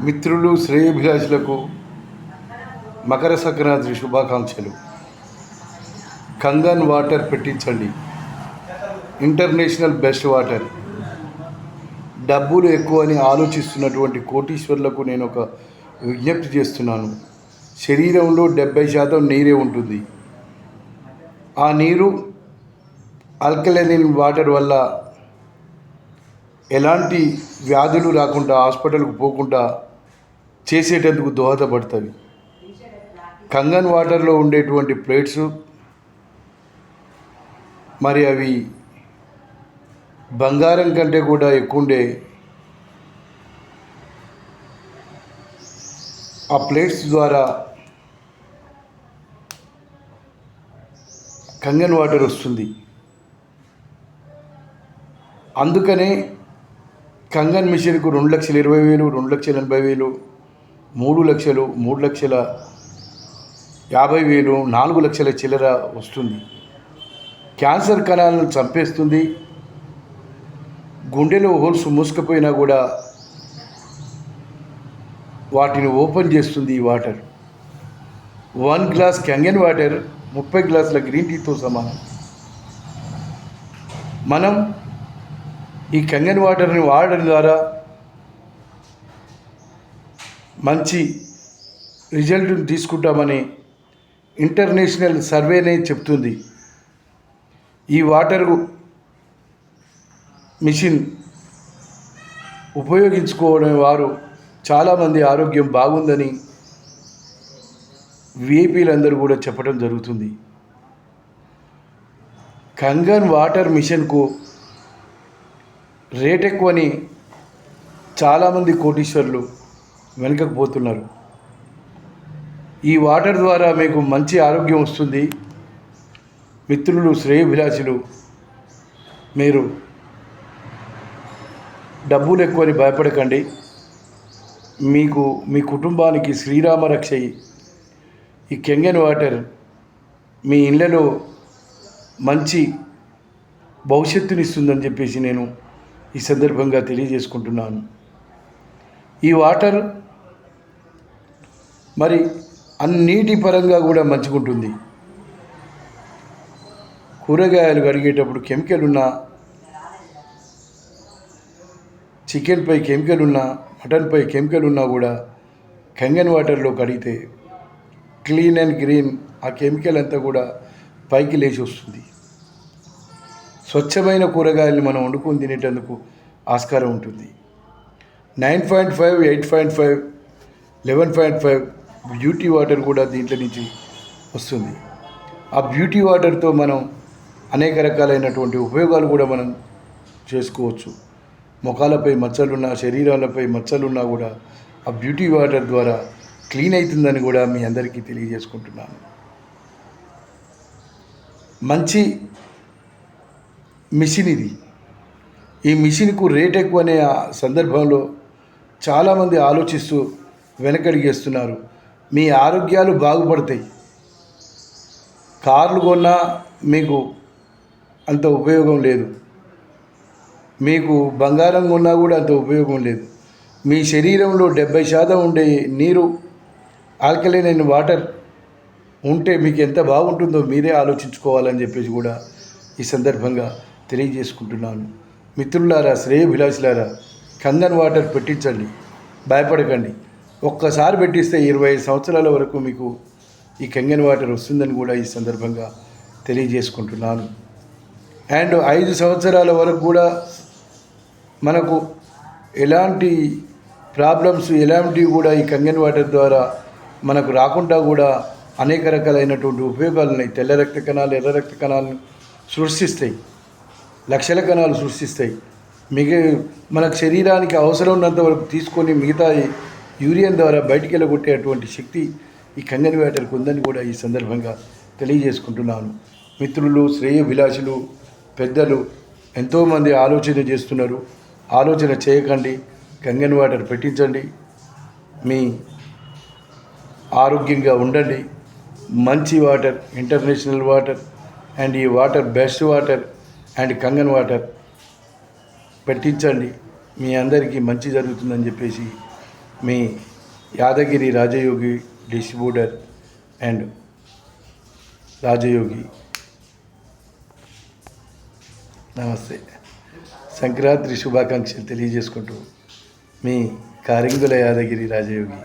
మిత్రులు శ్రేయభిలాషులకు మకర సంక్రాంతి శుభాకాంక్షలు. Kangen water పెట్టించండి. International best water. డబ్బులు ఎక్కువ అని ఆలోచిస్తున్నటువంటి కోటీశ్వర్లకు నేను ఒక విజ్ఞప్తి చేస్తున్నాను. శరీరంలో డెబ్బై శాతం నీరే ఉంటుంది. ఆ నీరు ఆల్కలైన్ వాటర్ వల్ల ఎలాంటి వ్యాధులు రాకుండా హాస్పిటల్కు పోకుండా చేసేటందుకు దోహదపడుతుంది. కంగన్ వాటర్లో ఉండేటువంటి ప్లేట్స్ మరి అవి బంగారం కంటే కూడా ఎక్కువ ఉండే ఆ ప్లేట్స్ ద్వారా కంగన్ వాటర్ వస్తుంది. అందుకనే కంగన్ మిషన్కు రెండు లక్షల ఇరవై వేలు రెండు లక్షల ఎనభై వేలు మూడు లక్షలు మూడు లక్షల యాభై వేలు నాలుగు లక్షల చిల్లర వస్తుంది. క్యాన్సర్ కణాలను చంపేస్తుంది. గుండెలో హోల్స్ మూసుకుపోయినా కూడా వాటిని ఓపెన్ చేస్తుంది ఈ water. One glass Kangen water ముప్పై గ్లాసుల గ్రీన్ టీతో సమానం. మనం ఈ కంగన్ వాటర్ని వాడడం ద్వారా మంచి రిజల్ట్ని తీసుకుంటామని ఇంటర్నేషనల్ సర్వేనే చెప్తుంది. ఈ వాటర్ మిషన్ ఉపయోగించుకోవడం వారు చాలామంది ఆరోగ్యం బాగుందని విఐపీలందరూ కూడా చెప్పడం జరుగుతుంది. కంగన్ వాటర్ మిషన్కు రేట్ ఎక్కువని చాలామంది కోటీశ్వర్లు వెనుకకు పోతున్నారు ఈ వాటర్ ద్వారా మీకు మంచి ఆరోగ్యం వస్తుంది. మిత్రులు శ్రేయభిలాషులు మీరు డబ్బులు ఎక్కువని భయపడకండి. మీకు మీ కుటుంబానికి శ్రీరామ రక్షయి ఈ కెంగన్ వాటర్ మీ ఇళ్ళలో మంచి భవిష్యత్తునిస్తుందని చెప్పేసి నేను ఈ సందర్భంగా తెలియజేసుకుంటున్నాను. ఈ వాటర్ మరి అన్నిటి పరంగా కూడా మంచిగుంటుంది. కూరగాయలు కడిగేటప్పుడు కెమికల్ ఉన్నా చికెన్పై కెమికల్ ఉన్నా మటన్పై కెమికల్ ఉన్నా కూడా కంగన్ వాటర్లో కడిగితే క్లీన్ అండ్ గ్రీన్ ఆ కెమికల్ అంతా కూడా పైకి లేచి వస్తుంది. స్వచ్ఛమైన కూరగాయలు మనం వండుకొని తినేటందుకు ఆస్కారం ఉంటుంది. Nine point five eight point five eleven point five beauty water కూడా దీంట్లో నుంచి వస్తుంది. ఆ బ్యూటీ వాటర్తో మనం అనేక రకాలైనటువంటి ఉపయోగాలు కూడా మనం చేసుకోవచ్చు. ముఖాలపై మచ్చలున్నా శరీరాలపై మచ్చలున్నా కూడా ఆ బ్యూటీ వాటర్ ద్వారా క్లీన్ అవుతుందని కూడా మీ అందరికీ తెలియజేసుకుంటున్నాను. మంచి మిషన్ ఇది. ఈ మిషన్కు రేట్ ఎక్కువ అనే ఆ సందర్భంలో చాలామంది ఆలోచిస్తూ వెనకడిగేస్తున్నారు మీ ఆరోగ్యాలు బాగుపడతాయి. కార్లు కొన్నా మీకు అంత ఉపయోగం లేదు. మీకు బంగారం కొన్నా కూడా అంత ఉపయోగం లేదు. మీ శరీరంలో డెబ్బై శాతం ఉండే నీరు ఆల్కలైన్ అయిన వాటర్ ఉంటే మీకు ఎంత బాగుంటుందో మీరే ఆలోచించుకోవాలని చెప్పేసి కూడా ఈ సందర్భంగా తెలియజేసుకుంటున్నాను. మిత్రులారా శ్రేయభిలాషులారా కంగన్ వాటర్ పెట్టించండి భయపడకండి. ఒక్కసారి పెట్టిస్తే ఇరవై ఐదు సంవత్సరాల వరకు మీకు ఈ కంగన్ వాటర్ వస్తుందని కూడా ఈ సందర్భంగా తెలియజేసుకుంటున్నాను. అండ్ ఐదు సంవత్సరాల వరకు కూడా మనకు ఎలాంటి ప్రాబ్లమ్స్ ఎలాంటివి కూడా ఈ కంగన్ వాటర్ ద్వారా మనకు రాకుండా కూడా అనేక రకాలైనటువంటి ఉపయోగాలు ఉన్నాయి తెల్ల రక్త కణాలు ఎర్ర రక్త కణాలను సృష్టిస్తాయి. లక్షల కణాలు సృష్టిస్తాయి. మిగ మన శరీరానికి అవసరం ఉన్నంత వరకు తీసుకొని మిగతా యూరియన్ ద్వారా బయటికి వెళ్ళగొట్టేటువంటి శక్తి ఈ కంగని వేటలకు ఉందని కూడా ఈ సందర్భంగా తెలియజేసుకుంటున్నాను. మిత్రులు శ్రేయభిలాషులు పెద్దలు ఎంతోమంది ఆలోచన చేస్తున్నారు. ఆలోచన చేయకండి కంగన్ వాటర్ పెట్టించండి. మీ ఆరోగ్యంగా ఉండండి. మంచి వాటర్ ఇంటర్నేషనల్ వాటర్ అండ్ ఈ water best water and Kangen water పెట్టించండి. మీ అందరికీ మంచి జరుగుతుందని చెప్పేసి మీ యాదగిరి రాజయోగి డిస్ట్రిబ్యూటర్ అండ్ రాజయోగి నమస్తే. సంక్రాంతి శుభాకాంక్షలు తెలియజేసుకుంటూ మీ కారింగుల యాదగిరి రాజయోగి.